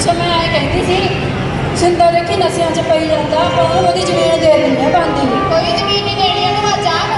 ਅੱਛਾ, ਮੈਂ ਇਹ ਕਹਿੰਦੀ ਸੀ, ਸਿੰਦਾ ਦੇਖੀ ਨਸਿਆਂ 'ਚ ਪਈ ਜਾਂਦਾ ਆਪਾਂ ਉਹਦੀ ਜ਼ਮੀਨ ਦੇ ਦਿੰਦੇ ਆ ਬੰਦੀ ਕੋਈ ਜ਼ਮੀਨ ਨਹੀਂ ਦੇਣੀ, ਉਹਨੂੰ ਆ ਮੂੰਹ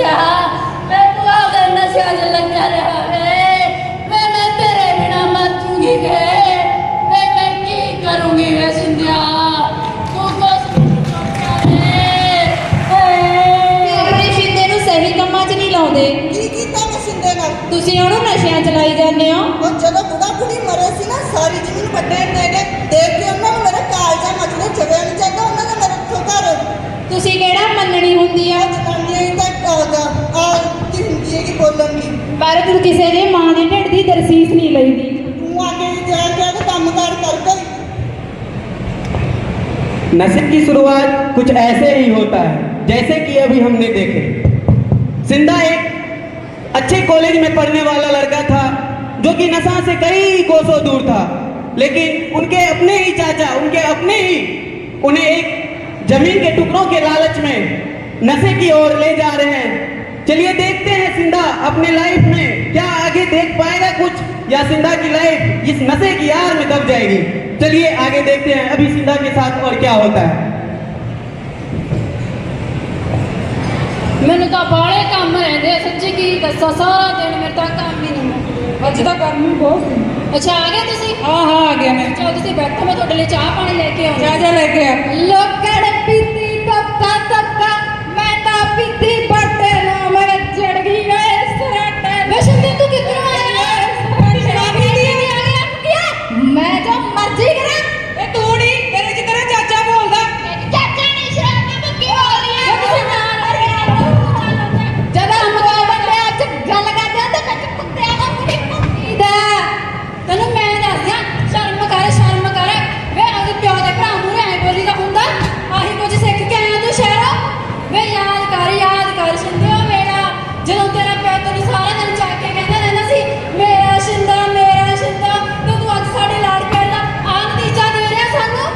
ਸੋਚਿਆ ਵੇ ਤੂੰ ਆਪਦੇ ਨਸ਼ਿਆਂ 'ਚ ਲੱਗਿਆ ਰਿਹਾ ਵੇ। ਵੇ ਮੈਂ ਤੇਰੇ ਬਿਨਾ ਮਰ ਜੂਗੀ ਵੇ। ਵੇ ਮੈਂ ਕੀ ਕਰੂੰਗੀ ਵੇ ਸਿੰਧਿਆ? ਤੂੰ ਕੁਛ ਨਹੀਂ ਸੋਚਿਆ ਵੇ। ਆਪਣੇ ਸ਼ਿੰਦੇ ਨੂੰ ਸਹੀ ਕੰਮਾਂ 'ਚ ਨਹੀਂ ਲਾਉਂਦੇ। ਕੀ ਕੀਤਾ ਮੈਂ ਸਿੰਦੇ ਨਾਲ? ਤੁਸੀਂ ਉਹਨੂੰ ਨਸ਼ਿਆਂ 'ਚ ਲਾਈ ਜਾਂਦੇ ਹੋ? ਉਹ ਜਦੋਂ ਬੁੜਾ ਬੁੜੀ ਮਰੇ ਸੀ ਨਾ ਸਾਰੀ ਜ਼ਮੀਨ ਵੱਡੇ ਦੇ ਕੇ ਦੇਖ ਕੇ ਉਹਨਾਂ ਨੂੰ ਮੇਰੇ ਕਾਲਜਾ ਮਚਲੇ ਜਗਿਆ ਨਹੀਂ ਚਾਹੀਦਾ ਉਹਨਾਂ ਨੇ ਮੇਰੇ ਤੋਂ ਘਰ ਤੁਸੀਂ ਕਿਹੜਾ ਮੰਨਣੀ ਕਿਸੇ ਦੇ ਮਾਂ ਦੇ ਢਿੱਡ ਦੀ ਦਰਸੀਸ ਨਹੀਂ ਲਈਦੀ ਤੂੰ ਆ ਕੇ ਜਾ ਜਾ ਕੇ ਕੰਮ ਕਾਰ ਕਰ ਕਰ नसीब की शुरुआत कुछ ऐसे ही होता है जैसे कि अभी हमने देखे सिंधा एक अच्छे कॉलेज में पढ़ने वाला लड़का था जो कि नशा से कई कोसों दूर था लेकिन उनके अपने ही चाचा उनके अपने ही उन्हें एक जमीन के टुकड़ों के लालच में नशे की ओर ले जा रहे हैं चलिए देखते हैं सिंधा अपने लाइफ में क्या आगे देख पाएगा कुछ या सिंधा की लाइफ इस नशे की यार में दब जाएगी चलिए आगे देखते हैं अभी सिंधा के साथ और क्या होता है ਮੈਨੂੰ ਤਾਂ ਬਾਹਲੇ ਕੰਮ ਰਹਿੰਦੇ ਆ, ਸੱਚੀ ਕੀ ਦੱਸਾਂ ਸਾਰਾ ਦਿਨ ਮੇਰੇ ਤਾਂ ਕੰਮ ਹੀ ਨਹੀਂ ਮੁੱਕਦੇ ਅੱਜ ਤਾਂ ਗਰਮੀ ਬਹੁਤ ਅੱਛਾ ਆ ਗਏ ਤੁਸੀਂ ਹਾਂ ਹਾਂ ਆ ਗਿਆ ਮੈਂ ਚਲੋ ਤੁਸੀਂ ਬੈਠੋ ਮੈਂ ਤੁਹਾਡੇ ਲਈ ਚਾਹ ਪਾਣੀ ਲੈ ਕੇ ਆਉਂਦੀ ਜਾ ਜਾ ਲੈ ਕੇ ਆ ਲੋਕੜ ਪੀਤੀ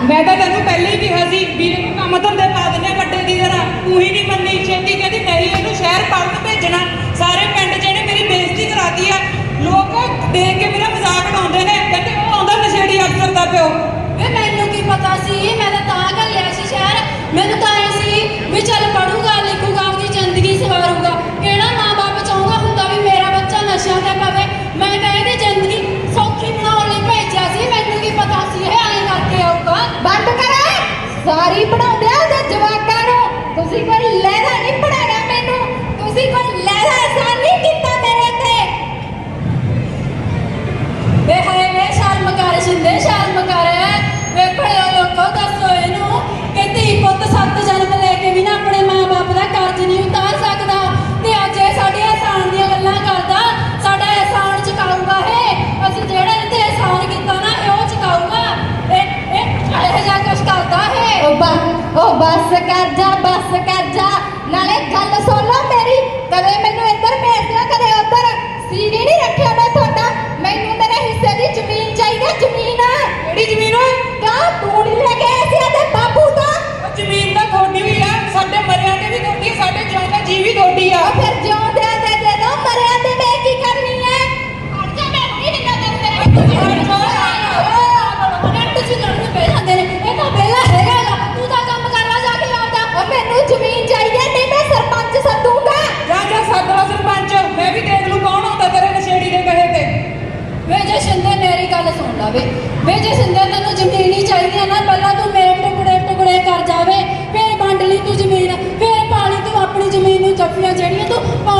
ਮੈਂ ਤਾਂ ਤੈਨੂੰ ਪਹਿਲੇ ਹੀ ਕਿਹਾ ਸੀ, ਵੀਰੇ ਨੂੰ ਕੰਮ ਧੰਦੇ ਪਾ ਦਿੰਦੇ ਵੱਡੇ ਦੀ ਤਰ੍ਹਾਂ ਤੂੰ ਹੀ ਨਹੀਂ ਮੰਨੀ ਛੇਤੀ ਕਹਿੰਦੀ ਨਹੀਂ, ਇਹਨੂੰ ਸ਼ਹਿਰ ਪੜਨ ਭੇਜਣਾ। ਸਾਰੇ ਪਿੰਡ ਜਿਹੜੇ ਮੇਰੀ ਬੇਇੱਜ਼ਤੀ ਕਰਾਤੀ ਆ, ਲੋਕ ਦੇਖ ਕੇ ਮੇਰਾ ਮਜ਼ਾਕ ਉਡਾਉਂਦੇ ਨੇ, ਕਹਿੰਦੇ ਉਹ ਆਉਂਦਾ ਨਸ਼ੇੜੀ ਅਫਸਰ ਦਾ ਪਿਓ। ਵੇ ਮੈਨੂੰ ਕੀ ਪਤਾ ਸੀ, ਮੈਂ ਤਾਂ ਤਾਂ ਘੱਲਿਆ ਸੀ ਸ਼ਹਿਰ, ਮੈਨੂੰ ਤਾਂ ਐ ਸੀ ਵੀ ਚੱਲ ਪੜੂਗਾ। ਬਸ ਕਰ ਜਾ ਬਸ ਕਰ ਜਾ। ਨਾਲੇ ਗੱਲ ਸੁਣ ਲਓ ਮੇਰੀ ਕਦੇ ਮੈਨੂੰ ਇੱਧਰ ਭੇਜ ਦਿਓ ਕਦੇ ਉੱਧਰ। ਸੀੜੀ ਨਹੀਂ ਰੱਖਿਆ ਮੈਂ ਤੁਹਾਡਾ। ਮੈਨੂੰ ਮੇਰੇ ਹਿੱਸੇ ਦੀ ਜ਼ਮੀਨ ਚਾਹੀਦੀ ਹੈ ਜ਼ਮੀਨ। ਕਿਹੜੀ ਜ਼ਮੀਨ ਓਏ? ਕਾ ਤੂੰ ਨਹੀਂ ਲੈ ਕੇ ਆਇਆ ਸੀ ਆਦੇ ਬਾਪੂ ਦਾ ਜ਼ਮੀਨ ਤਾਂ ਤੁਹਾਡੀ ਵੀ ਆ ਸਾਡੇ ਮਰਿਆਂ ਦੇ ਵੀ ਤੁਹਾਡੀ ਸਾਡੇ ਜਿਉਂਦੇ ਜੀ ਵੀ ਤੁਹਾਡੀ ਆ। ਫਿਰ ਜਿਉਂ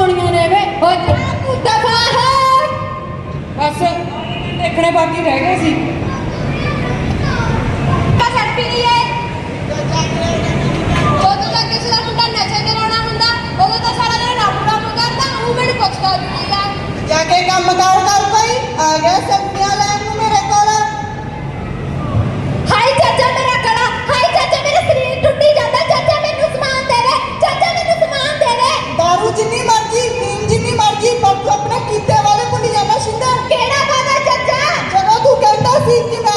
ਹੋਣੀਆਂ ਨੇ ਵੇ। ਓਏ ਪੁੱਤਾ ਬਾਹਰ ਬਸ, ਦੇਖਣੇ ਬਾਕੀ ਰਹਿ ਗਏ ਸੀ। ਬਸ ਅਰਪੀ ਨਹੀਂ 哎